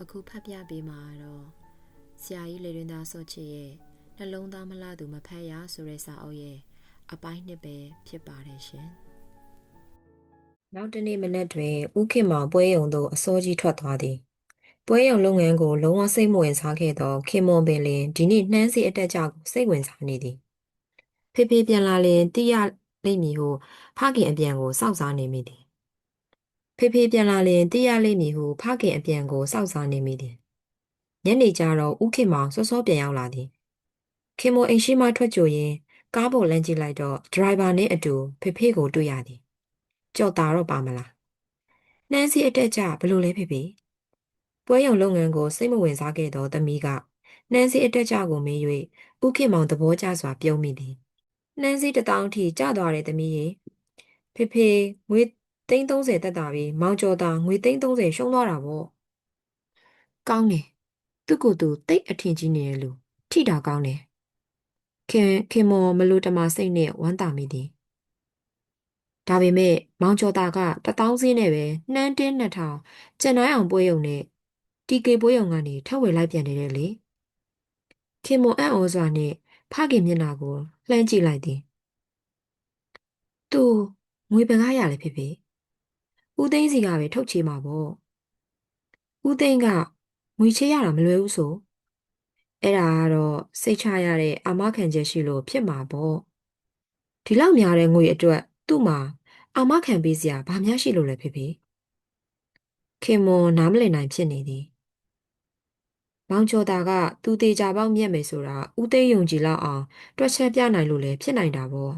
အခုဖတ်ပြပေးမှာတော့ဆရာကြီးလေရင်သားစောချစ်ရဲ့နှလုံးသားမလှသူမဖတ်ရဆိုတဲ့စာအုပ်ရဲ့အပိုင်းနှစ်ပဲဖြစ်ပါတယ်ရှင်နောက်တနေ့မနက်တွင်ဦးခင်မောင်ပွဲရုံသို့အစောကြီးထွက်သွားသည်ပွဲရုံလုပ်ငန်းကိုလုံးဝစိတ်မဝင်စားခဲ့သောခင်မွန်ပင်လင်ဒီနေ့နှမ်းစီအတက်ကြောက်ကိုစိတ်ဝင်စားနေသည်ဖေဖေပြန်လာလင်တိရလိမ့်မည်ဟုဖခင်အပြန်ကိုစောင့်စားနေမိသည် ဖေဖေပြန်လာလင်တိရလိမ့်မည်ဟုဖခင်အပြန်ကိုစောင့်စားနေမိသည်ညနေကျတော့ဦးခင်မောင်စောစောပြန်ရောက်လာသည်ခင်မွန်အိမ်ရှိမှထွက်ကြရင်ကားပေါ်လမ်းကြည့်လိုက်တော့ဒရိုင်ဘာနှင့်အတူဖေဖေကိုတွေ့ရသည်ကြော်တာတော့ပါမလားနှမ်းစီအတက်ကြဘလို့လဲဖေဖေပွဲရုံလုပ်ငန်းကိုစိတ်မဝင်စားခဲ့သောသမီးကနှမ်းစီအတက်ကြကိုမေး၍ဥခင်မောင်သဘောကျစွာပြုံးမိသည်နှမ်းစီတစ်တောင်းထိကျသွားတဲ့သမီးရေဖေဖေငွေ 330တက်တာပြီးမောင်ကျော်တာငွေ330ရှုံးသွားတာပေါ့ကောင်းတယ်သူ့ကိုယ်သူတိတ်အထင်ကြီးနေရလို့ထိတာကောင်းတယ်ခင်ခင်မော်မလို့တမစိတ်နဲ့ဝမ်းသာမိသည်ဒါပေမဲ့မောင်ကျော်တာကတထောင်စင်းနဲ့ပဲနှမ်းတင်းနှစ်ထောင်ကျန်နိုင်အောင်ပွဲရုံနဲ့တီကေပွဲရုံကနေထပ်ဝယ်လိုက်ပြန်နေတယ်လေခင်မွန်အံ့ဩစွာနဲ့ဖခင်မျက်နှာကိုလှမ်းကြည့်လိုက်သည်သူငွေပကားရလေဖြစ်ဖြစ် ဦးသိန်းစီကပဲထုတ်ချေမှာပေါ့ဦးသိန်းကငွေချေရတာမလွယ်ဘူးဆိုအဲ့ဒါကတော့စိတ်ချရတဲ့အာမခံချက်ရှိလို့ဖြစ်မှာပေါ့ဒီလောက်များတဲ့ငွေအတွက်သူ့မှာအာမခံပေးစရာဘာများရှိလို့လဲဖေဖေခင်မွန်နားမလည်နိုင်ဖြစ်နေသည်မောင်ကျော်တာကသူတေချာပေါက်မြက်မယ်ဆိုတာဦးသိန်းယုံကြည်လောက်အောင် တွက်ချက်ပြနိုင်လို့လည်းဖြစ်နိုင်တာပေါ့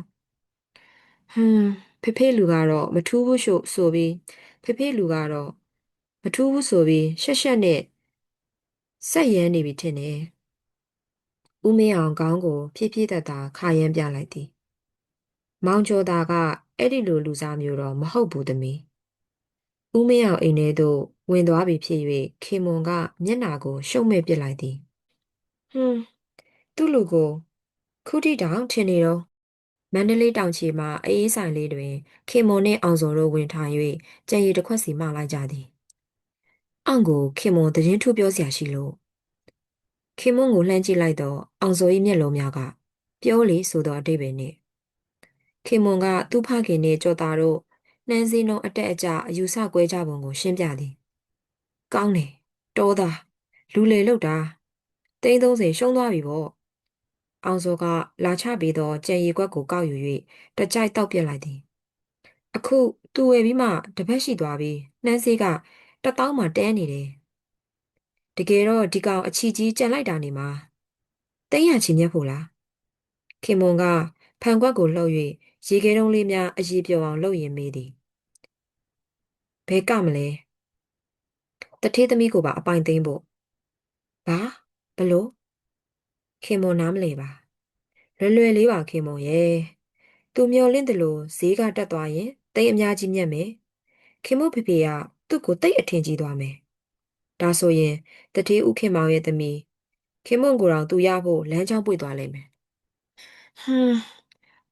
ဟွန်း ဖေဖေလူကတော့မထူးဘူးရှို့ဆိုပြီးဖေဖေလူကတော့မထူးဘူးဆိုပြီးရှက်ရှက်နဲ့ဆက်ရမ်းနေပြီထင်တယ်ဦးမင်းအောင်ကောင်းကိုဖြည်းဖြည်းသက်သာခါရမ်းပြလိုက်သည်မောင်ကျော်တာကအဲ့ဒီလိုလူစားမျိုးတော့မဟုတ်ဘူးသမီး။ဦးမင်းအောင်အိမ်ထဲသို့ဝင်သွားပြီဖြစ်၍ခင်မွန်ကမျက်နှာကိုရှုံ့မဲ့ပစ်လိုက်သည်။ဟွန်းသူ့လူကိုခုထိတောင်ထင်နေတော့ မန္တလေးတောင်ချီမှာအေးအေးဆိုင်လေးတွင် ခင်မွန်နှင့်အောင်စော်တို့ဝင်ထိုင်၍ကြံရည်တစ်ခွက်စီမှလိုက်ကြသည်။အောင်ကိုခင်မွန်သတရင်ထုပြောစရာရှိလို့ခင်မွန်ကိုလှမ်းကြည့်လိုက်တော့အောင်စော်၏မျက်လုံးများကပြောလေဆိုသောအတိတ်ပဲနှင့်ခင်မွန်ကသူ့ဖခင်နဲ့ကြော်တာတို့နှမ်းစင်းလုံးအတက်အကျအယူဆကွဲကြပုံကိုရှင်းပြသည်။ကောင်းတယ်တောသားလူလေလောက်တာသိန်း30ရှုံးသွားပြီပေါ့။ အောင်စောကလာချပေးသောကြံရီခွက်ကိုကောက်ယူ၍တကြိုက်တောက်ပြက်လိုက်သည်။အခုသူဝယ်ပြီးမှတပတ်ရှိသွားပြီနှမ်းစေးကတပေါင်းမှတဲနေတယ်။တကယ်တော့ဒီကောင်အချီကြီးကြံလိုက်တာနေမှာသိန်းရချီမြတ်ဖို့လား။ခင်မွန်ကဖန်ခွက်ကိုလှုပ်၍ရေခဲတုံးလေးများအရေးပြောအောင်လှုပ်ရင်မေးသည်ဘဲကမလဲတထေးသမီးကိုပါအပိုင်သိမ်းဖို့ဘာဘလို့ ခင်မွန်နားမလဲပါလွယ်လွယ်လေးပါခင်မွန်ရဲ့သူမျောလင့်တယ်လို့ဈေးကတက်သွားရင်တိတ်အများကြီးမြတ်မယ်ခင်မဖေဖေကသူ့ကိုတိတ်အထင်ကြီးသွားမယ်ဒါဆိုရင်တထေးဥခင်မောင်ရဲ့သမီးခင်မွန်ကိုယ်တော်သူရဖို့လမ်းကြောင်းပွင့်သွားလိမ့်မယ်ဟွန်း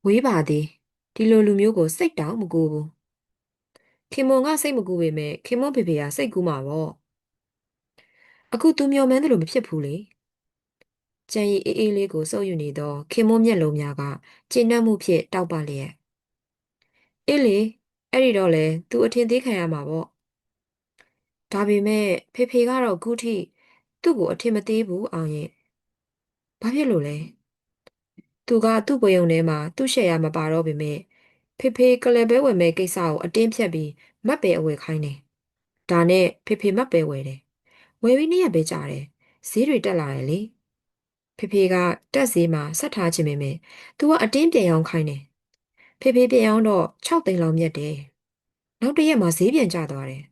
ဝေးပါသေးဒီလိုလူမျိုးကိုစိတ်တောင်မကူဘူးခင်မွန်ကစိတ်မကူပေမဲ့ခင်မွန်ဖေဖေကစိတ်ကူးမှာပေါ့အခုသူမျောမှန်းတယ်လို့မဖြစ်ဘူးလေ ကြံရီအေးအေးလေးကိုစုပ်ယူနေတော့ခင်မွန်မျက်လုံးများကကျဉ်နှံ့မှုဖြင့်တောက်ပလျက်အေးလေအဲ့ဒီတော့လေသူအထင်သေးခံရမှာပေါ့ဒါပေမဲ့ဖေဖေကတော့ခုထိသူ့ကိုအထင်မသေးဘူးအောင်ရဲ့ဘာဖြစ်လို့လဲသူကသူ့ပွဲရုံထဲမှာသူ့ရှယ်ယာမပါတော့ပေမဲ့ဖေဖေကလယ်ပဲဝယ်မဲ့ကိစ္စကိုအတင်းဖြတ်ပြီးမတ်ပဲအဝယ်ခိုင်းတယ်ဒါနဲ့ဖေဖေမတ်ပဲဝယ်တယ်ဝယ်ပြီးနေ့ရက်ပဲကြာတယ်ဈေးတွေတက်လာတယ်လေ ဖေဖေကတက်ဈေးမှာဆက်ထားခြင်းပေမဲ့သူကအတင်းပြန်ရောင်းခိုင်းတယ်ဖေဖေပြန်ရောင်းတော့6သိန်းလောက်မြတ်တယ်နောက်တစ်ရက်မှာဈေးပြန်ကျသွားတယ်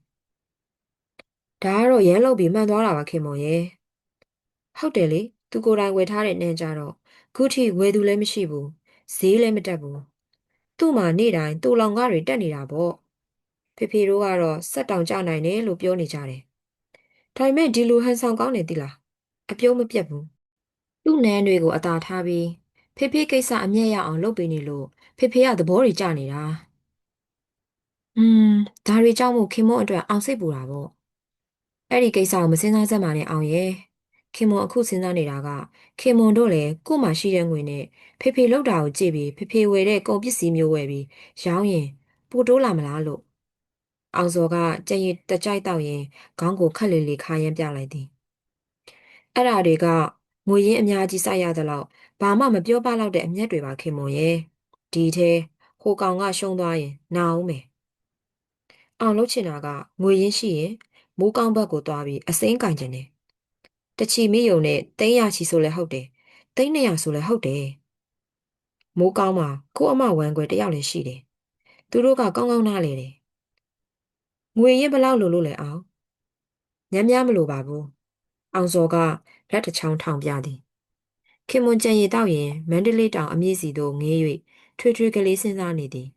ဒါကတော့ရမ်းလောက်ပြီးမှန်သွားတာပါခင်မော်ရဲ့ဟုတ်တယ်လေသူကိုယ်တိုင်ဝယ်ထားတဲ့နှမ်းကြတော့ခုထိဝယ်သူလည်းမရှိဘူးဈေးလည်းမတက်ဘူးသူ့မှာနေ့တိုင်းတူလောင်ကားတွေတက်နေတာပေါ့ဖေဖေတို့ကတော့စက်တောင်ကျနိုင်တယ်လို့ပြောနေကြတယ်ဒါပေမဲ့ဒီလိုဟန်ဆောင်ကောင်းနေသီလားအပြုံးမပြတ်ဘူး သူ့နန်းတွေကိုအသာထားပြီးဖေဖေကိစ္စအမျက်ရအောင်လုပ်ပေးနေလို့ဖေဖေကသဘောတွေကျနေတာอืมဒါတွေကြောင့်မို့ခင်မွန်းအတွက်အောင်စိတ်ပူတာပေါ့အဲ့ဒီကိစ္စကိုမစင်စားစက်ပါနဲ့အောင်ရဲ့ခင်မွန်အခုစဉ်းစားနေတာကခင်မွန်တို့လည်းကို့မှာရှိတဲ့ငွေနဲ့ဖေဖေလောက်တာကိုကြည့်ပြီးဖေဖေဝယ်တဲ့ကုန်ပစ္စည်းမျိုးဝယ်ပြီးရောင်းရင်ပိုတိုးလာမလားလို့အောင်စော်ကကြက်ရည်တကြိုက်တော့ရင်ခေါင်းကိုခက်လေလေခါရမ်းပြလိုက်သည်အဲ့ဓာတွေက ငွေရင်းအများကြီးစိုက်ရသလောက်ဘာမှမပြောပလောက်တဲ့အမျက်တွေပါခင်မွန်ရဲ့ဒီထဲဟိုကောင်ကရှုံးသွားရင်နာအောင်မယ်အောင်လုပ်ချင်တာကငွေရင်းရှိရင်မိုးကောင်းဘက်ကိုသွားပြီးအစိမ်းကင်ကျင်တယ်တချီမိယုံနဲ့တိန်းရချီဆိုလဲဟုတ်တယ်တိန်း200ဆိုလဲဟုတ်တယ်မိုးကောင်းမှာကို့အမဝမ်းခွဲတယောက်လည်းရှိတယ်သူတို့ကကောင်းကောင်းနားလေတယ်ငွေရင်ဘလောက်လိုလို့လဲအောင်ညံ့ညမ်းမလိုပါဘူးအောင်စော်က လက်တစ်ချောင်းထောင်ပြသည်ခင်မွန်ကြံရည်တောက်ရင်မန္တလေးတောင်အမြင့်စီသို့ငေး၍ထွေထွေကလေးစဉ်းစားနေသည်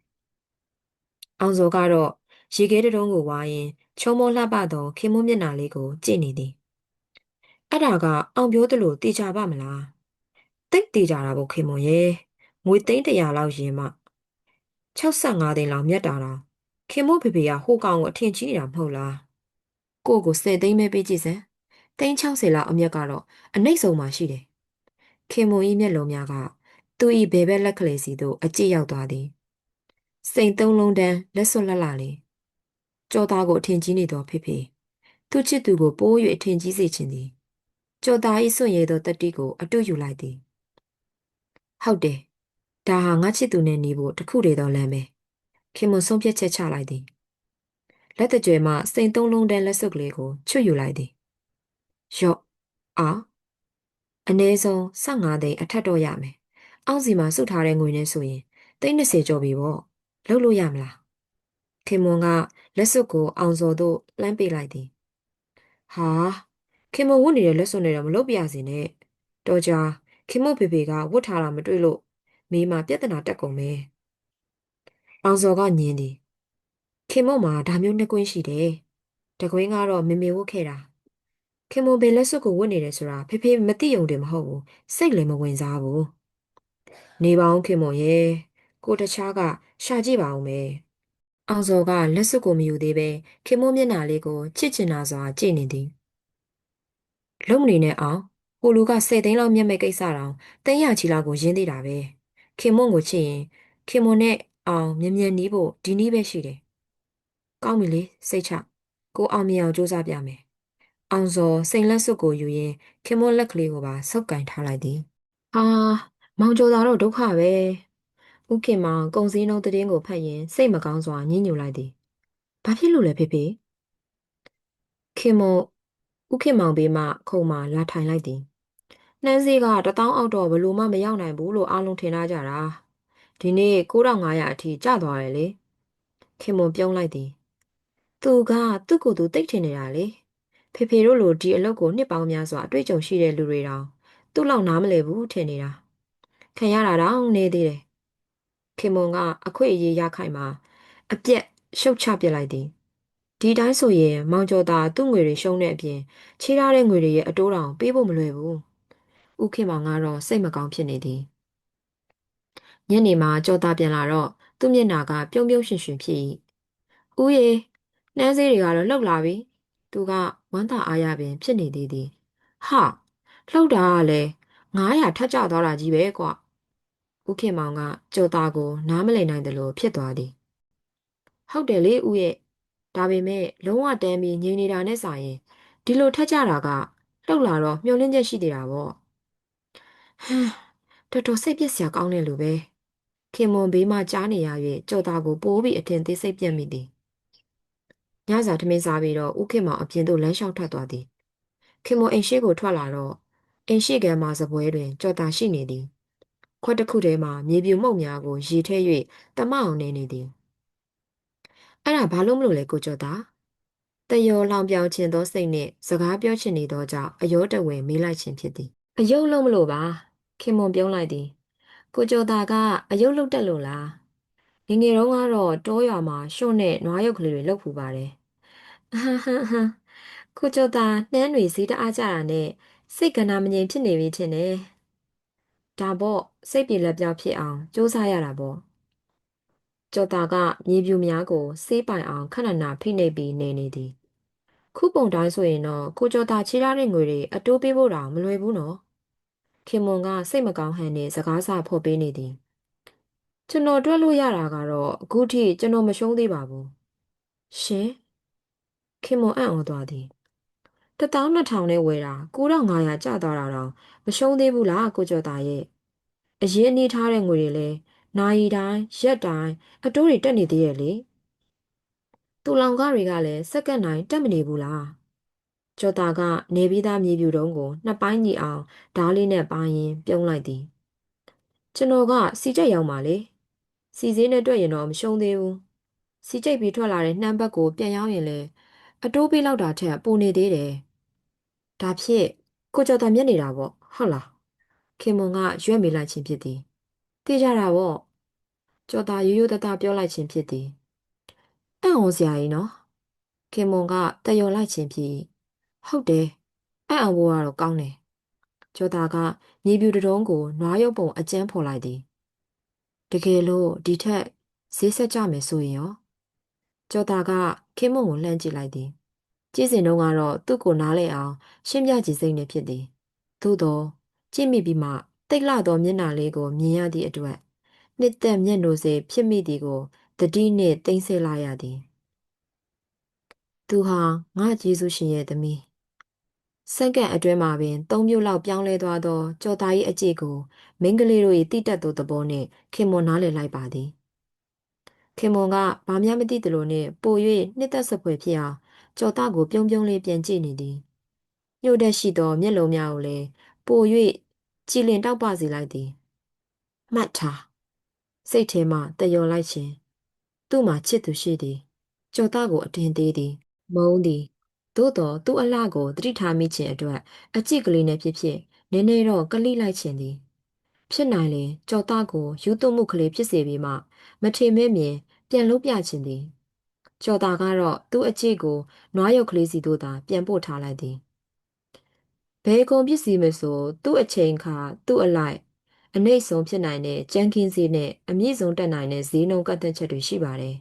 အောင်စော်ကတော့ရေခဲတတုံးကိုဝါရင်ချုံမောလှပသောခင်မွန်မျက်နှာလေးကိုကြည့်နေသည်အဲ့ဒါကအောင်ပြောသလိုတေချာပါမလားတိတ်တေချာတာပေါ့ခင်မွန်ရဲ့ငွေသိန်း100လောက်ရင်မှ65သိန်းလောက်မြတ်တာတော့ခင်မွန်ဖေဖေကဟိုကောင်ကိုအထင်ကြီးနေတာမဟုတ်လားကိုကို10သိန်းပဲပေးကြည့်စမ်း သိန်း60လောက်အမြတ်ကတော့အနှိမ့်ဆုံးမှရှိတယ်ခင်မွန်၏မျက်လုံးများကသူ၏ဘယ်ဘက်လက်ကလေးစီသို့အကြည့်ရောက်သွားသည်စိန်သုံးလုံးတန်းလက်စွပ်လက်လာလေကြောသားကိုအထင်ကြီးနေသောဖေဖေသူချစ်သူကိုပိုး၍အထင်ကြီးစေခြင်းသည်ကြောသား၏စွန့်ရည်သောတတိကိုအတုယူလိုက်သည်ဟုတ်တယ်ဒါဟာငါချစ်သူနဲ့နေဖို့တခုတည်းသောလမ်းပဲခင်မွန်ဆုံးဖြတ်ချက်ချလိုက်သည်လက်တကြွယ်မှစိန်သုံးလုံးတန်းလက်စွပ်ကလေးကိုချွတ်ယူလိုက်သည် ရော့အာအနည်းဆုံး15သိန်းအထက်တော့ရမယ်အောက်စီမှာစုထားတဲ့ငွေနဲ့ဆိုရင်သိန်း20ကျော်ပြီပေါ့လုပ်လို့ရမလားခင်မွန်ကလက်စွပ်ကိုအောင်စော်သို့လှမ်းပေးလိုက်သည်ဟာခင်မွန်ဝတ်နေတဲ့လက်စွပ်နဲ့တော့မလုပ်ပြရစေနဲ့တော်ကြာခင်မွန်ဖေဖေကဝတ်ထားတာမတွေ့လို့မိမပြဿနာတက်ကုန်မယ်အောင်စော်ကညင်းသည်ခင်မွန်မှာဒါမျိုးနှစ်ကွင်းရှိတယ်တကွင်းကတော့မေမေဝတ်ခဲ့တာ ခင်မွန်ဘေလက်စွပ်ကိုဝတ်နေတယ်ဆိုတာဖေဖေမသိုံတယ်မဟုတ်ဘူးစိတ်လည်းမဝင်စားဘူးနေပါအောင်ခင်မွန်ရဲ့ကိုတခြားကရှာကြည့်ပါအောင်မယ်အောင်စော်ကလက်စွပ်ကိုမယူသေးပဲခင်မွန်မျက်နှာလေးကိုချစ်ချင်တာစွာကြည့်နေသည်လုံနေနဲ့အောင်ဟိုလူက10သိန်းလောက်မျက်မဲ့ကိစ္စတောင်300ချီလောက်ကိုရင်းသေးတာပဲခင်မွန်ကိုချစ်ရင်ခင်မွန်နဲ့အောင်မြ мян နီးဖို့ဒီနည်းပဲရှိတယ်ကောင်းပြီလေစိတ်ချကိုအောင်မြင်အောင်စူးစမ်းပြမယ် အောင်စော်စိန်လက်စွပ်ကိုယူရင်းခင်မွန်လက်ကလေးကိုပါဆုပ်ကင်ထားလိုက်သည်ဟာမောင်ကျော်သာတော့ဒုက္ခပဲဥခင်မောင်ကုံစင်းလုံးတည်င်းကိုဖတ်ရင်စိတ်မကောင်းစွာညှဉ်းညူလိုက်သည်ဘာဖြစ်လို့လဲဖေဖေခင်မဥခင်မောင်ဘေးမှခုံမှလာထိုင်လိုက်သည်နှမ်းစည်းကတထောင်အောက်တော့ဘလို့မှမရောက်နိုင်ဘူးလို့အားလုံးထင်ထားကြတာဒီနေ့9500အထိကျသွားတယ်လေခင်မွန်ပြုံးလိုက်သည်သူကသူ့ကိုယ်သူတိတ်ထင်နေတာလေ ဖေဖေတို့လိုဒီအလုပ်ကိုနှစ်ပေါင်းများစွာအတွေ့အကြုံရှိတဲ့လူတွေတောင်သူ့လောက်နားမလည်ဘူးထင်နေတာခံရတာတောင်နေသေးတယ်ခင်မွန်ကအခွင့်အရေးရခိုင်မှာအပြက်ရှုတ်ချပစ်လိုက်သည်ဒီတိုင်းဆိုရင်မောင်ကျော်သာသူ့ငွေတွေရှုံးတဲ့အပြင်ချေးထားတဲ့ငွေတွေရဲ့အတိုးတောင်ပေးဖို့မလွယ်ဘူးဥခင်မောင်ကတော့စိတ်မကောင်းဖြစ်နေသည်ညနေမှာကြော်သားပြန်လာတော့သူ့မျက်နှာကပြုံးပြုံးရွှင်ရွှင်ဖြစ်၏ဦးရေနှမ်းစေးတွေကတော့လှုပ်လာပြီ သူကဝမ်းသာအားရပင် ဖြစ်နေသေးသည်ဟာလှုပ်တာကလည်း900ထပ်ကျသွားတာကြီးပဲကွဦးခင်မောင်ကကြော်သားကို နားမလည်နိုင်တယ်လို့ဖြစ်သွားသည်ဟုတ်တယ်လေဦးရဲ့ဒါပေမဲ့လုံးဝတန်းပြီးငြိမ်နေတာနဲ့စာရင်ဒီလိုထက်ကြတာကလှုပ်လာတော့မျောလင်းချက်ရှိသေးတာပေါ့ဟမ်တော်တော်စိတ်ပျက်စရာကောင်းတယ်လို့ပဲခင်မွန်ဘေးမှကြားနေရ၍ကြော်သားကိုပိုးပြီးအထင်သေးစိတ်ပြက်မိသည် ညစာထမင်းစားပြီးတော့ဦးခင်မောင်အပြင်သို့လမ်းလျှောက်ထွက်သွားသည်ခင်မွန်အိမ်ရှိကိုထွက်လာတော့အိမ်ရှိကမ်းမှာစပွဲတွင်ကြော်သားရှိနေသည်ခွက်တစ်ခုထဲမှာမြေပြူမှုန့်များကိုရေထဲ၍တမအောင်နေနေသည်အဲ့ဒါဘာလို့မလို့လဲကိုကျော်သားတယောလောင်ပြောင်ခြင်းသောစိတ်နှင့်စကားပြောချင်နေသောကြောင့်အယောတဝဲမေးလိုက်ခြင်းဖြစ်သည်အယုတ်လုံးမလို့ပါခင်မွန်ပြုံးလိုက်သည်ကိုကျော်သားကအယုတ်လုတ်တက်လို့လား ငငယ်တုန်းကတော့တောရွာမှာရှုံ့နဲ့နွားရုပ်ကလေးတွေလှုပ်ဖူးပါတယ်အဟဟဟကိုကျော်သားနှမ်းတွေဈေးတအားကြတာနဲ့စိတ်ကနာမငြိမ်ဖြစ်နေပြီထင်တယ်ဒါပေါ့စိတ်ပြေလက်ပြောက်ဖြစ်အောင်စူးစမ်းရတာပေါ့ကျော်သားကမြေပြူများကိုစေးပိုင်အောင်ခဏနာဖိနှိပ်ပြီးနေနေသည်ခုပုံတိုင်းဆိုရင်တော့ကိုကျော်တာချေးထားတဲ့ငွေတွေအတိုးပေးဖို့တောင်မလွယ်ဘူးနော်ခင်မွန်ကစိတ်မကောင်းဟန်နဲ့စကားစာဖော်ပေးနေသည် ကျွန်တော်တွက်လို့ရတာကတော့အခုထိကျွန်တော်မရှုံးသေးပါဘူးရှင်ခင်မွန်အံ့ဩသွားသည်12000နဲ့ဝယ်တာ9500ကျသွားတာတော့မရှုံးသေးဘူးလားကိုကျော်တာရဲ့အရင်အနည်းထားတဲ့ငွေတွေလဲနိုင်တိုင်းရက်တိုင်းအတိုးတွေတက်နေသေးရဲ့လေတူလောင်ကားတွေကလည်းစက္ကန့်တိုင်းတက်မနေဘူးလားကျော်တာကနေပြီးသားမြေပြူတုံးကိုနှစ်ပိုင်းညီအောင်ဓားလေးနဲ့ပိုင်းရင်ပြုံးလိုက်သည်ကျွန်တော်ကစီကြိတ်ရောက်ပါလေ စီစည်းနဲ့တွေ့ရင်တော့မရှုံးသေးဘူးစီကြိတ်ပြီးထွက်လာတဲ့နှမ်းဘက်ကိုပြန်ရောက်ရင်လေအတိုးပေးလောက်တာထက်ပိုနေသေးတယ်ဒါဖြစ်ကိုကျော်တာမျက်နေတာပေါ့ဟုတ်လားခင်မွန်ကရွက်မိလိုက်ခြင်းဖြစ်သည်သိကြတာပေါ့ကျော်တာရိုးရိုးသားသားပြောလိုက်ခြင်းဖြစ်သည်အံ့ဩစရာကြီးနော်ခင်မွန်ကတယော်လိုက်ခြင်းဖြစ်၏ဟုတ်တယ်အံ့ဩဖို့ကတော့ကောင်းတယ်။ကျော်သားကမြေပြူတတုံးကိုနွားရုပ်ပုံအကျန်းဖော်လိုက်သည်။ တကယ်လို့ဒီထက်ဈေးဆက်ကြမယ်ဆိုရင်ရောကျော်သားကခင်းမုံကိုလှမ်းကြည့်လိုက်သည်။ကြည့်စဉ်တုန်းကတော့သူ့ကိုနားလဲအောင် ရှင်းပြကြည့်စိမ့်နေဖြစ်သည်။သို့တော့ကြည့်မိပြီးမှတိတ်လသောမျက်နှာလေးကိုမြင်ရသည့်အတွက်နှစ်သက်မျက်နှာစေဖြစ်မိသည်ကိုတတိနှင့်သိမ့်ဆဲလိုက်ရသည်။သူဟာငါကျေးဇူးရှင်ရဲ့သမီး စက္ကန့်အတွင်းမှာပင်သုံးမျိုးလောက်ပြောင်းလဲသွားသောကြော်သား၏အကြည့်ကိုမိန်းကလေးတို့၏တိတက်သောသဘောနှင့်ခင်မွန်နားလည်လိုက်ပါသည်ခင်မွန်ကဘာမှမသိသလိုနှင့်ပို၍နှစ်သက်စပွဲဖြစ်အောင်ကြော်သားကိုပြုံးပြုံးလေးပြန်ကြည့်နေသည်ညှို့တဲ့ရှိသောမျက်လုံးများကိုလည်းပို၍ကြည်လင်တောက်ပစေလိုက်သည်မှတ်ထားစိတ်ထဲမှတယော်လိုက်ခြင်းသူ့မှာချစ်သူရှိသည်ကြော်သားကိုအတင်သေးသည် မုန်းသည် သို့တော့သူ့အလှကိုသတိထားမိခြင်းအတွက်အကြည့်ကလေးနဲ့ဖြစ်ဖြစ်နည်းနည်းတော့ကလိလိုက်ခြင်းသည် ဖြစ်နိုင်လေကြော်သားကိုယူသွမှုကလေးဖြစ်စေပြီးမှ မထေမဲမြင်ပြန်လုံးပြခြင်းသည်ကြော်သားကတော့သူ့အကြည့်ကိုနွားရုပ်ကလေးစီတို့သာပြန်ပို့ထားလိုက်သည်ဘယ်ကုန်ပစ္စည်းမဆိုသူ့အချိန်ခါသူ့အလိုက်အနှိမ့်ဆုံးဖြစ်နိုင်တဲ့ကြမ်းခင်းဈေးနဲ့အမြင့်ဆုံးတက်နိုင်တဲ့ဈေးနှုန်းကတ်သက်ချက်တွေရှိပါတယ်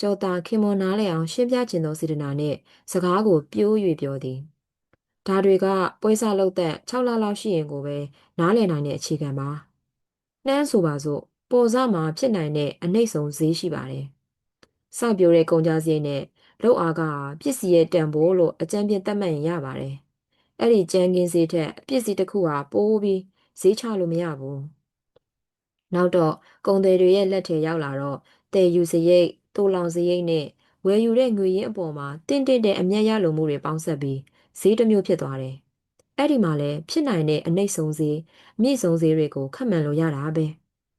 ကျော်သားခင်မွန်နားလဲအောင်ရှင်းပြခြင်းသောစေတနာနဲ့စကားကိုပြိုး၍ပြောသည်ဒါတွေကပွဲစားလုပ်သက်6လလောက်ရှိရင်ကိုပဲနားလည်နိုင်တဲ့အခြေခံပါနှမ်းဆိုပါစို့ပေါ်စားမှာဖြစ်နိုင်တဲ့အနှိမ့်ဆုံးဈေးရှိပါတယ်စပြိုးတဲ့ကုန်ကြစရိတ်နဲ့လောက်အားကပစ္စည်းရဲ့တန်ဖိုးလို့အကြံပြသတ်မှတ်ရင်ရပါတယ်အဲ့ဒီကြမ်းကင်းဈေးထက်ပစ္စည်းတစ်ခုဟာပိုးပြီးဈေးချလို့မရဘူးနောက်တော့ကုန်သည်တွေရဲ့လက်ထဲရောက်လာတော့တည်ယူစရိတ် တူလောင်စရိတ်နဲ့ဝယ်ယူတဲ့ငွေရင်းအပေါ်မှာတင့်တင့်တဲ့အမျက်ရလိုမှုတွေပေါင်းဆက်ပြီးဈေးတစ်မျိုးဖြစ်သွားတယ်။အဲ့ဒီမှာလည်းဖြစ်နိုင်တဲ့အနှိမ့်ဆုံးဈေးအမြင့်ဆုံးဈေးတွေကိုခတ်မှန်လို့ရတာပဲ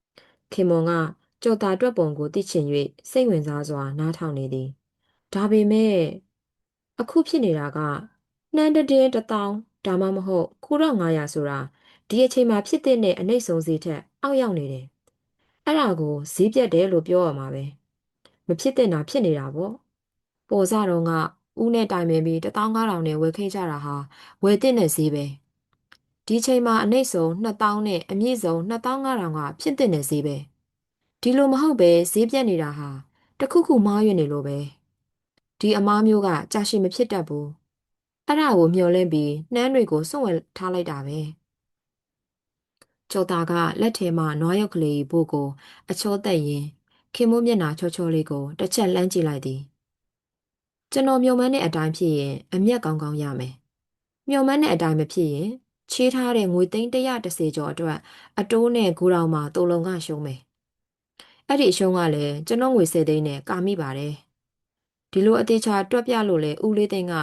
။ခင်မွန်ကကြော်တာတွက်ပုံကိုသိချင်၍စိတ်ဝင်စားစွာနားထောင်နေသည်။ဒါပေမဲ့အခုဖြစ်နေတာကနှမ်းတည်င်းတစ်တောင်းဒါမှမဟုတ်9500ဆိုတာဒီအချိန်မှာဖြစ်တဲ့အနှိမ့်ဆုံးဈေးထက်အောက်ရောက်နေတယ်။အဲ့ဒါကိုဈေးပြတ်တယ်လို့ပြောရမှာပဲ။ မဖြစ်တဲ့နာဖြစ်နေတာပေါ့။ပေါ်စားတော့ကဦးနဲ့တိုင်ပင်ပြီး15000နဲ့ဝယ်ခဲ့ကြတာဟာဝယ်တဲ့နဲ့ဈေးပဲ။ဒီချိန်မှာအနှိမ့်ဆုံး2000နဲ့အမြင့်ဆုံး2500ကဖြစ်တဲ့ဈေးပဲ။ဒီလိုမဟုတ်ပဲဈေးပြတ်နေတာဟာတခုခုမှားယွင်းနေလို့ပဲ။ဒီအမားမျိုးကကြာရှည်မဖြစ်တတ်ဘူး။အဲ့ဒါကိုမျှော်လင့်ပြီးနှမ်းတွေကိုစွန့်ဝယ်ထားလိုက်တာပဲ။ကျော်သားကလက်ထဲမှာနွားရောက်ကလေးဘို့ကိုအချောသက်ရင် ခင်မိုးမျက်နှာချောချောလေးကိုတစ်ချက်လှမ်းကြည့်လိုက်သည်ကျွန်တော်မြုံမန်းတဲ့အတိုင်းဖြစ်ရင်အမျက်ကောင်းကောင်းရမယ်မြုံမန်းတဲ့အတိုင်းမဖြစ်ရင်ချေးထားတဲ့ငွေသိန်း130ကျော်အတွက်အတိုးနဲ့ဂူတောင်မှာတုံလုံးကရှုံးမယ်အဲ့ဒီအရှုံးကလည်းကျွန်တော်ငွေ10သိန်းနဲ့ကာမိပါတယ်ဒီလိုအသေးချာတွက်ပြလို့လေဦးလေးသိန်းက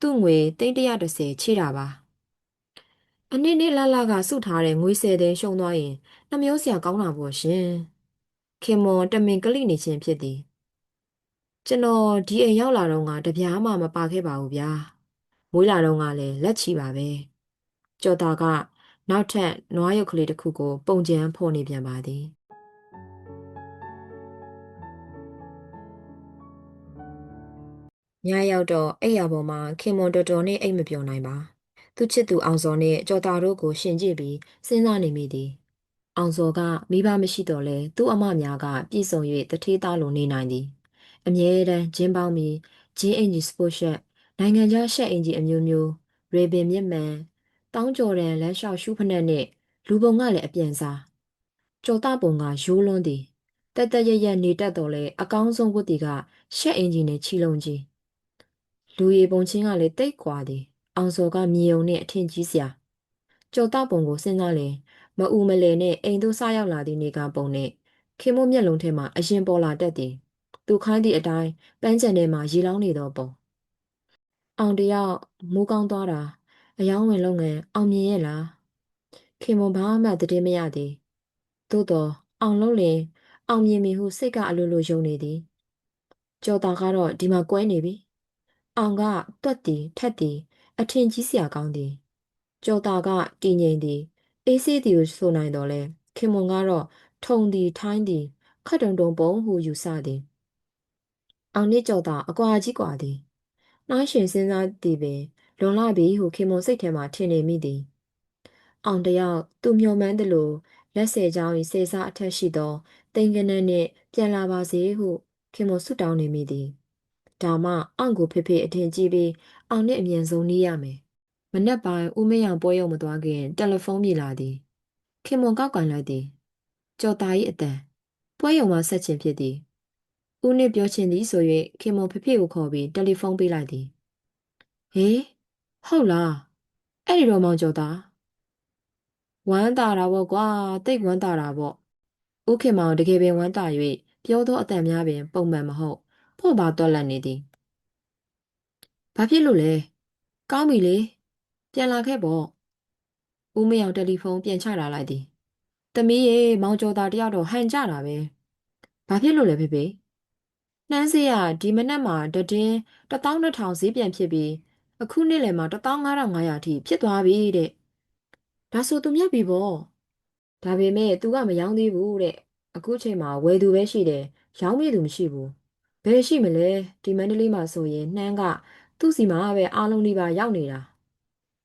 သူ့ငွေသိန်း130ချေးတာပါအနည်းနည်းလလကစုထားတဲ့ငွေ10သိန်းရှုံးသွားရင်နှမျိုးစရာကောင်းတာပေါ့ရှင် ခင်မွန်တမင်ကလိနေခြင်းဖြစ်သည်ကျွန်တော်ဒီအိမ်ရောက်လာတော့ငါတပြားမှမပါခဲ့ပါဘူးဗျာမွေးလာတော့ငါလည်းလက်ချီပါပဲကျော်တာကနောက်ထပ်နွားရုပ်ကလေးတစ်ခုကို ပုံကြံဖော်နေပြန်ပါသည်ညရောက်တော့အိယာပေါ်မှာခင်မွန်တော်တော်နဲ့အိတ်မပြောနိုင်ပါ သူချစ်သူအောင်စောနဲ့ကျော်တာတို့ကို ရှင်ကြည့်ပြီးစဉ်းစားနေမိသည် အောင်စောကမိဘမရှိတော့လဲသူ့အမများကပြည့်စုံ၍တထေးသားလိုနေနိုင်သည်အမြဲတမ်းဂျင်းပေါင်းပြီးဂျင်းအင်ဂျီစပို့ရှက်နိုင်ငံခြားရှက်အင်ဂျီအမျိုးမျိုးရေပင်မြင့်မှန်တောင်းကြော်ရန်လမ်းလျှောက်ရှူးဖက်နဲ့လူပုံကလည်းအပြန်စားကြော်တပုံကရိုးလွန်းသည်တက်တက်ရရနေတတ်တော်လဲအကောင်းဆုံးဝတ်တီကရှက်အင်ဂျီနဲ့ချီလုံးကြီးလူရီပုံချင်းကလည်းတိတ်ကွာသည်အောင်စော်ကမြေုံနဲ့အထင်ကြီးစရာကြော်တပုံကိုစဉ်းစားရင် မအူမလဲနဲ့အိမ်သို့ဆရောက်လာသည့်နေကပုံနဲ့ခင်မိုးမျက်လုံးထဲမှာအရင်ပေါ်လာတတ်သည်သူခိုင်းသည့်အတိုင်းပန်းချန်ထဲမှာရေလောင်းနေသောပုံအောင်တယောက်မိုးကောင်းသွားတာအယောင်းဝင်လုပ်ငန်းအောင်မြင်ရဲ့လားခင်မဘာမှတည်မရသည်သို့တော့အောင်လုံးလင် အောင်မြင်ပြီဟုစိတ်ကအလိုလိုယုံနေသည်ကြော်တာကတော့ဒီမှာကွဲနေပြီအောင်ကတွက်သည်ထက်သည်အထင်ကြီးစရာကောင်းသည်ကြော်တာကတည်ငြိမ်သည် အေးဆေးသည်ကိုဆိုနိုင်တော်လဲခင်မွန်ကတော့ထုံသည်ထိုင်းသည်ခတ်တုံတုံပုံဟုယူဆသည်အောင်နစ်ကြော်တာအကွာကြီးกว่าသည်နှိုင်းရှင်စဉ်းစားသည်ပင်လွန်လာပြီဟုခင်မွန်စိတ်ထဲမှထင်နေမိသည်အောင်တယောက်သူမျောမှန်းသလိုလက်ဆယ်ချောင်း၏စေစားအထက်ရှိသောတိန်ကနန်းနှင့်ပြန်လာပါစေဟုခင်မွန်ဆုတောင်းနေမိသည်ဒါမှအောင်ကိုဖေဖေအထင်ကြီးပြီးအောင်နှင့်အမြန်ဆုံးနေရမယ် မနက်ပိုင်းဦးမင်းအောင်ပွဲရုံမသွားခင်တယ်လီဖုန်းမြည်လာသည်ခင်မွန်ကောက်ကန်လိုက်သည်ကြော်သား၏အတန်ပွဲရုံမှာဆက်ချင်ဖြစ်သည်ဦးနစ်ပြောချင်သည်ဆို၍ခင်မွန်ဖေဖေကိုခေါ်ပြီးတယ်လီဖုန်းပေးလိုက်သည်ဟေးဟုတ်လားအဲ့ဒီတော့မောင်ကျော်သားဝမ်းသာတာပေါ့ကွာတိတ်ဝမ်းသာတာပေါ့ဦးခင်မောင်တကယ်ပင်ဝမ်းသာ၍ပြောသောအတန်များပင် ပုံမှန်မဟုတ်ဖို့ပါတော့လန့်နေသည်ဘာဖြစ်လို့လဲကောင်းပြီလေ ပြန်လာခဲ့ပေါ့ဦးမယောင်တယ်လီဖုန်းပြန်ချလာလိုက်သည်သမီးရေမောင်ကျော်သားတယောက်တော့ဟန်ကြတာပဲဘာဖြစ်လို့လဲဖေဖေနှမ်းစေးကဒီမနက်မှာတည်င်း12000ဈေးပြန်ဖြစ်ပြီးအခုနေ့လယ်မှာ15500အထိဖြစ်သွားပြီတဲ့ဒါဆိုသူမြတ်ပြီပေါ့ဒါပေမဲ့ तू ကမရောင်းသေးဘူးတဲ့အခုချိန်မှာဝယ်သူပဲရှိတယ်ရောင်းမိသူမရှိဘူးဘယ်ရှိမလဲဒီမန္တလေးမှာဆိုရင်နှမ်းကသူ့စီမှာပဲအားလုံးဒီပါရောက်နေတာ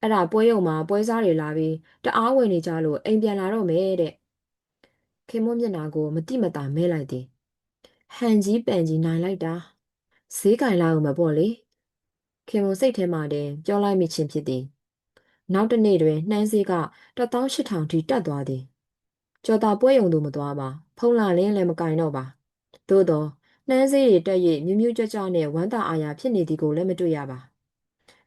အဲ့ဒါပွဲရုံမှာပွဲစားတွေလာပြီးတအားဝင်နေကြလို့အိမ်ပြန်လာတော့မယ်တဲ့ခင်မွန်းမျက်နှာကိုမတိမတာမဲလိုက်သည်ဟန်ကြီးပန်ကြီးနိုင်လိုက်တာဈေးကင်လာအောင်မပေါ့လေခင်မွန်စိတ်ထဲမှာတင်ပြောလိုက်မိချင်းဖြစ်သည်နောက်တစ်နေ့တွင်နှမ်းစေးက18000ထိတက်သွားသည်ကျော်တာပွဲရုံသို့မသွားပါဖုံးလာလင်းလည်းမကင်တော့ပါသို့တော့နှမ်းစေးတွေတက်၍မြူးမြူးကြွကြွနဲ့ဝမ်းသာအားရဖြစ်နေသည်ကိုလည်းမတွေ့ရပါ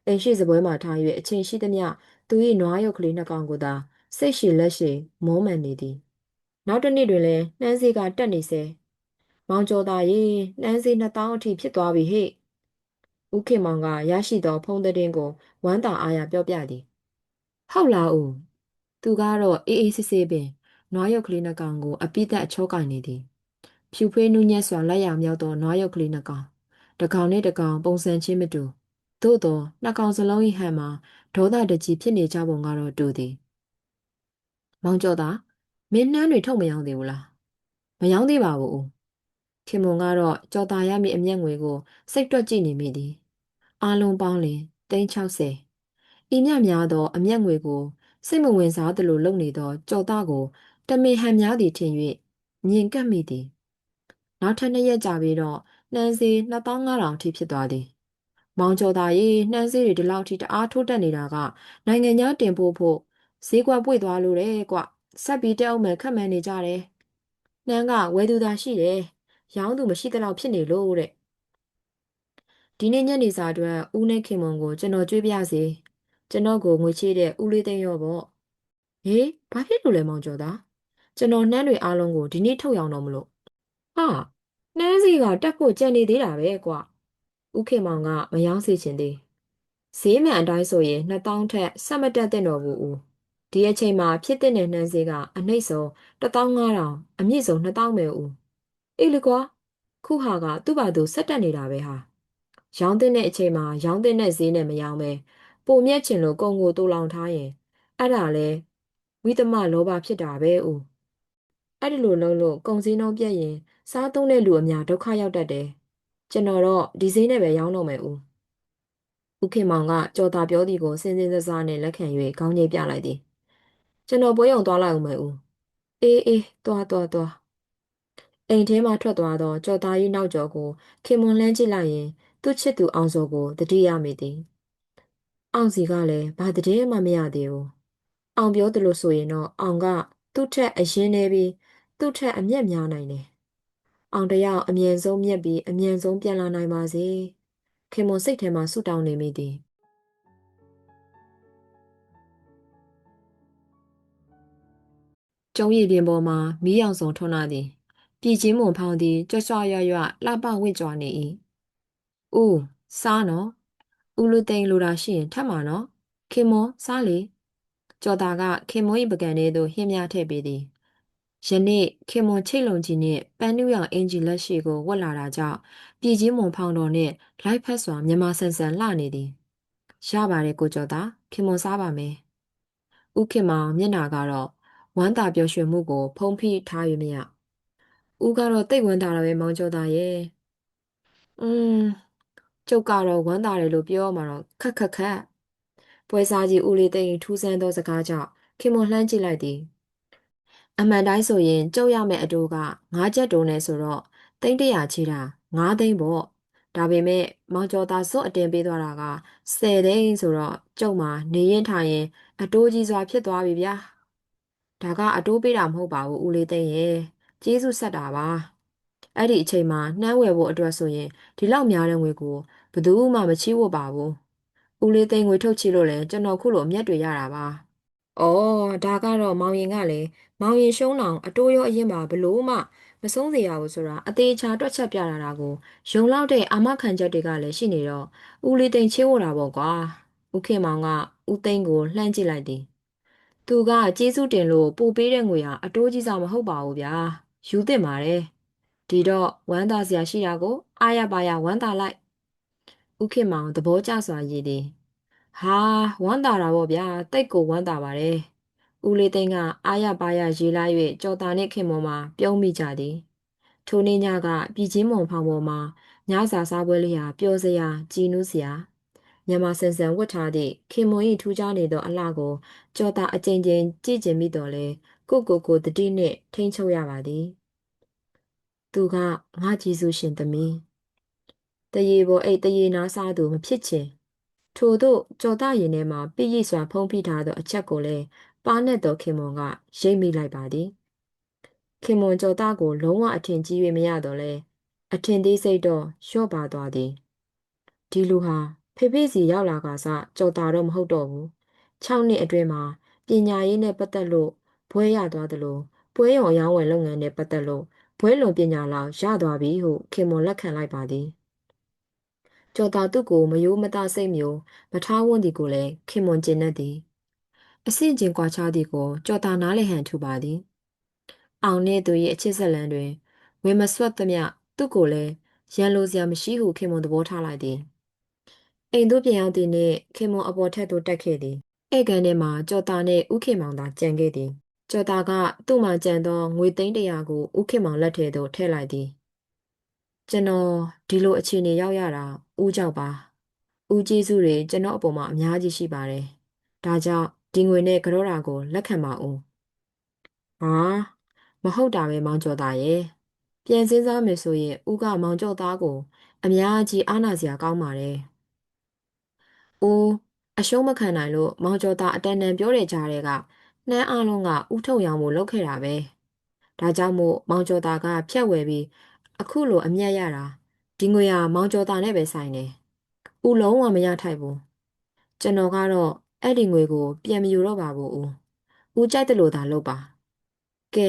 အိမ်ရှိစပွဲမှာထား၍အချိန်ရှိသမျှသူ၏နွားရုပ်ကလေးနှစ်ကောင်ကိုသာစိတ်ရှိလက်ရှိမောမှန်နေသည်နောက်တစ်နေ့တွင်လည်းနှမ်းစေးကတက်နေစေမောင်ကျော်သားရေနှမ်းစေး2000အထိဖြစ်သွားပြီဟဲ့ဦးခင်မောင်ကရရှိသော ဖုန်းသတင်းကိုဝမ်းသာအားရပြောပြသည်ဟုတ်လားဦးသူကတော့အေးအေးဆေးဆေးပင်နွားရုပ်ကလေးနှကောင်ကိုအပိသက်အချောကင်နေသည်ဖြူဖွေးနူးညက်စွာလက်ရမြောက်သောနွားရုပ်ကလေးနှကောင်တကောင်နဲ့တကောင်ပုံစံချင်းမတူ သို့သောနှကောင်စလုံး၏ဟန်မှာဒေါသတကြီးဖြစ်နေကြပုံကတော့တူသည်မောင်ကျော်သားမင်းနှမ်းတွေထုတ်မရောသေးဘူးလားမရောသေးပါဘူးဦးခင်မွန်ကတော့ကြော်သားရမည့်အမျက်ငွေကို စိတ်တွက်ကြည့်နေမိသည်အားလုံးပေါင်းလင်360ဤမြများသော အမျက်ငွေကိုစိတ်မဝင်စားသလိုလုပ်နေသောကြော်သားကိုတမင်ဟန်များသည်ထင်၍မြင်ကပ်မိသည်နောက်ထပ်နှစ်ရက်ကြာပြီးတော့နှမ်းစေး2500အထိဖြစ်သွားသည် မောင်ကျော်သားရေနှမ်းစေးတွေဒီလောက်ထိတအားထိုးတက်နေတာကနိုင်ငံခြားတင်ပို့ဖို့ဈေးကွက်ပွေသွားလို့တဲ့ကွဆက်ပြီးတက်အောင်မယ်ခက်မှန်နေကြတယ်နှမ်းကဝယ်သူသာရှိတယ်ရောင်းသူမရှိတဲ့လောက်ဖြစ်နေလို့တဲ့ဒီနေ့ညနေစာအတွက်ဦးနဲ့ခင်မွန်ကိုကျွန်တော်ကြွေးပြစေကျွန်တော်ကိုငွေချေးတဲ့ဦးလေးသိန်းရောပေါ့ဟေးဘာဖြစ်လို့လဲမောင်ကျော်သားကျွန်တော်နှမ်းတွေအားလုံးကိုဒီနေ့ထုတ်ရောင်းတော့မလို့ဟာနှမ်းစီကတက်ဖို့ကြံနေသေးတာပဲကွာ ဦးခင်မောင်ကမယောင်းစေချင်သေးဈေးမှန်အတိုင်းဆိုရင်2000ထက်ဆက်မတက်တဲ့တော့ဘူးဦးဒီအချိန်မှာဖြစ်တဲ့နှမ်းစေးကအနှိမ့်ဆုံး15000အမြင့်ဆုံး2000ပဲဦးအေးလေကွာခုဟာကသူ့ဘာသူဆက်တက်နေတာပဲဟာရောင်းတဲ့အချိန်မှာရောင်းတဲ့ဈေးနဲ့မရောင်းပဲပုံမြက်ချင်လို့ကုံကိုတူလောင်ထားရင်အဲ့ဒါလဲဝိသမလောဘဖြစ်တာပဲဦးအဲ့ဒီလိုလုံးလို့ကုံစင်းနှောင်းပြက်ရင်စားသုံးတဲ့လူအများဒုက္ခရောက်တတ်တယ် ကျွန်တော်တော့ဒီဈေးနဲ့ပဲရောင်းတော့မယ်ဦးဦးခင်မောင်ကကြော်တာပြောသည်ကိုစင်စင်စစားနဲ့လက်ခံ၍ခေါင်းငိတ်ပြလိုက်သည်ကျွန်တော်ပွဲရုံသွားလိုက်ဦးမယ်ဦးအေးအေးသွားသွားသွားအိမ်ထဲမှထွက်သွားသောကြော်သားကြီးနောက်ကျော်ကိုခင်မွန်လှမ်းကြည့်လိုက်ရင် သူ့ချစ်သူအောင်စောကိုတတိယမိသည်အောင်စီကလည်းဘာတည်းမှမရသေးဘူးအောင်ပြောသလိုဆိုရင်တော့အောင်က သူ့ထက်အရင်နေပြီးသူ့ထက်အမျက်များနိုင်တယ် အောင်တယောက်အမြင်ဆုံးမြက်ပြီးအမြင်ဆုံးပြန်လာနိုင်ပါစေခင်မွန်စိတ်ထဲမှာဆူတောင်းနေမိသည်ကျုံရည်ပြင်ပေါ်မှာမီးရောင်စုံထွန်းလာသည်ပြည်ချင်းမွန်ဖောင်းသည်ကြွကြွရွရွလှပဝင့်ကြွနေ၏ဦးစားနော်ဦးလူသိန်းလိုတာရှိရင်ထပ်မှာနော်ခင်မွန်စားလေကျော်တာကခင်မွန်၏ပကံလေးသို့ဟင်းများထည့်ပေးသည် ယနေ့ခင်မွန်ချိတ်လုံကြီးနှင့်ပန်းနူးရောင်အင်ဂျီလက်ရှိကိုဝတ်လာတာကြောင့်ပြည်ချင်းမွန်ဖောင်းတော်နှင့်လိုက်ဖက်စွာမြန်မာဆန်ဆန်လှနေသည်ရပါတယ်ကိုကျော်တာခင်မွန်စားပါမယ်ဦးခင်မောင်မျက်နာကတော့ဝမ်းသာပျော်ရွှင်မှုကို ဖုံးဖိထား၍မရဦးကတော့တိတ်ဝမ်းသာတာပဲမောင်ကျော်တာရဲ့อืมကျုပ်ကတော့ဝမ်းသာတယ်လို့ပြောမှတော့ခက်ခက်ခက်ပွဲစားကြီးဦးလေးသိန်းထူးဆန်းသောစကားကြောင့်ခင်မွန်လှမ်းကြည့်လိုက်သည် အမှန်တိုင်းဆိုရင်ကျုပ်ရမယ့်အတိုးက9ချက်တုံးနဲ့ဆိုတော့သိန်းတရာချီတာ9သိန်းပေါ့ဒါပေမဲ့မောင်ကျော်သားစွတ်အတင်ပေးသွားတာက10သိန်းဆိုတော့ကျုပ်မှာနေရင်ထိုင်ရင် အတိုးကြီးစွာဖြစ်သွားပြီဗျာဒါကအတိုးပေးတာမဟုတ်ပါဘူးဦးလေးသိန်းရဲ့ကျေးဇူးဆက်တာပါအဲ့ဒီအချိန်မှာနှမ်းဝယ်ဖို့အတွက်ဆိုရင်ဒီလောက်များတဲ့ငွေကိုဘယ်သူမှမချီးဝတ်ပါဘူးဦးလေးသိန်းငွေထုတ်ချီလို့လဲကျွန်တော်ခုလိုအမျက်တွေရတာပါ။ အော်ဒါကတော့မောင်ရင်ကလည်းမောင်ရင်ရှုံးတောင်အတိုးရောအရင်ပါဘလို့မှမဆုံးစေရဘူးဆိုတာအသေးချာတွက်ချက်ပြလာတာကိုယုံလောက်တဲ့အာမခံချက်တွေကလည်းရှိနေတော့ဦးလေးသိန်းချင်းဝတာပေါ့ကွာ။ဦးခင်မောင်ကဦးသိန်းကိုလှမ်းကြည့်လိုက်သည်။သူကကျေးဇူးတင်လို့ပို့ပေးတဲ့ငွေဟာအတိုးကြီးစားမဟုတ်ပါဘူးဗျာ။ယူသင့်ပါတယ်။ဒီတော့ဝမ်းသာစရာရှိတာကိုအားရပါရဝမ်းသာလိုက်။ဦးခင်မောင်သဘောကျစွာရည်သည်။ ဟာဝမ်းသာတာပေါ့ဗျာတိတ်ကိုဝမ်းသာပါတယ်။ဦးလေးသိန်းကအာရပါရရေးလိုက်၍ကြော်တာနှင့်ခင်မော်မှာပြုံးမိကြသည်။ထိုနေ့ညကပြည်ချင်းမုံဖောင်ပေါ်မှာညစာစားပွဲလေးဟာပျော်စရာကြည်နူးစရာမြန်မာဆန်ဆန်ဝတ်ထားသည့်ခင်မွန်၏ထူးခြားနေသောအလှကိုကြော်တာအကြိမ်ကြိမ်ကြည့်ကျင်မိတော်လဲကိုကိုကိုတတိနှင့်ထိန်ချုပ်ရပါသည်။သူကငါကြည်စုရှင်သမီးတရေပေါ်အိတ်တရေနာစားသူမဖြစ်ချင် ထို့သို့ကြော်သားရင်ထဲမှာပြည့်ရည်စွာဖုံးဖိထားသောအချက်ကိုလည်းပါနဲ့တော်ခင်မွန်ကရိပ်မိလိုက်ပါသည်ခင်မွန်ကြော်သားကိုလုံးဝအထင်ကြီး၍မရတော့လဲအထင်သေးစိတ်တော့လျှော့ပါသွားသည်ဒီလူဟာဖေဖေစီရောက်လာကစားကြော်သားတော့မဟုတ်တော့ဘူး6နှစ်အတွင်းမှာပညာရေးနဲ့ပတ်သက်လို့ဘွဲရသွားသလိုပွဲရုံအယောင်းဝယ်လုပ်ငန်းနဲ့ပတ်သက်လို့ဘွဲလွန်ပညာလောက်ရသွားပြီဟုခင်မွန်လက်ခံလိုက်ပါသည် ကျော်တာသူ့ကိုမယိုးမတစိတ်မျိုးမထားဝန်းသည်ကိုလည်းခင်မွန်ကျင်တတ်သည်အဆင့်ချင်းကွာခြားသည်ကိုကြော်တာနားလည်ဟန်ထူပါသည်အောင်နှင့်သူ၏အချစ်ဆက်လန်းတွင်ဝင်မဆွတ်သမျှသူ့ကိုလည်းရန်လိုစရာမရှိဟုခင်မွန်သဘောထားလိုက်သည်အိမ်သို့ပြန်ရောက်သည်နှင့်ခင်မွန်အပေါ်ထက်သို့တက်ခဲ့သည်ဧကန်ထဲမှာကြော်တာနှင့်ဥခင်မောင်သာကြံခဲ့သည်ကျော်တာကသူ့မှကြံသောငွေသိန်းတရာကိုဥခင်မောင်လက်ထဲသို့ထည့်လိုက်သည် ကျွန်တော်ဒီလိုအခြေအနေရောက်ရတာဦးကြောက်ပါဦးကျေးဇူးတွေကျွန်တော်အပေါ်မှာအများကြီးရှိပါတယ်ဒါကြောင့်ဒီငွေနဲ့ကြောတာကိုလက်ခံပါဦးဟာမဟုတ်တာပဲမောင်ကျော်သားရဲ့ပြန်စင်းစားမယ်ဆိုရင်ဦးကမောင်ကျော်သားကို အများကြီးအားနာစရာကောင်းပါတယ်ဦးအရှုံးမခံနိုင်လို့မောင်ကျော်သားအတန်တန်ပြောတဲ့ကြားတွေကနှမ်းအားလုံးကဥထုတ်ရောင်ကိုလုပ်ခဲ့တာပဲဒါကြောင့်မို့မောင်ကျော်သားကဖြတ်ဝယ်ပြီး အခုလိုအမျက်ရတာဒီငွေဟာမောင်ကျော်သားနဲ့ပဲဆိုင်တယ်ဦးလုံးဝမရထိုက်ဘူးကျွန်တော်ကတော့အဲ့ဒီငွေကို ပြန်မယူတော့ပါဘူးဦးဦးကြိုက်တယ်လို့သာလုပ်ပါကဲ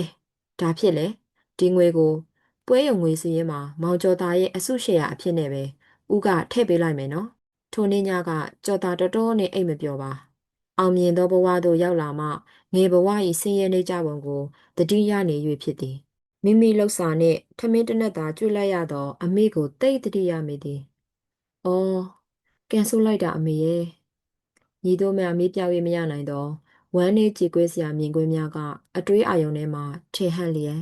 ဒါဖြစ်လေဒီငွေကိုပွဲရုံငွေစည်းရင်မှာမောင်ကျော်သားရဲ့အစုရှယ်ယာအဖြစ်နဲ့ပဲဦးကထည့်ပေးလိုက်မယ်နော်ထိုနေ့ညကကျော်သားတော်တော်နဲ့အိတ်မပြောပါအောင်မြင်သောဘဝသို့ရောက်လာမှငယ်ဘဝ၏ဆင်းရဲနေကြပုံကိုတတိယနေ၍ဖြစ်သည် မိမိလှုပ်စာနှင့်ထမင်းတနက်သာကျွေးလိုက်ရသော အမေကိုတိတ်တတိယမိသည်။အော်ကန်ဆိုးလိုက်တာအမေရဲ့ညီတို့မအမေပြောက်၍မရနိုင်တော့ဝမ်းနေကြေကွဲစရာမြင်ကွင်းများကအတွေးအာရုံထဲမှာထေဟန်လျက်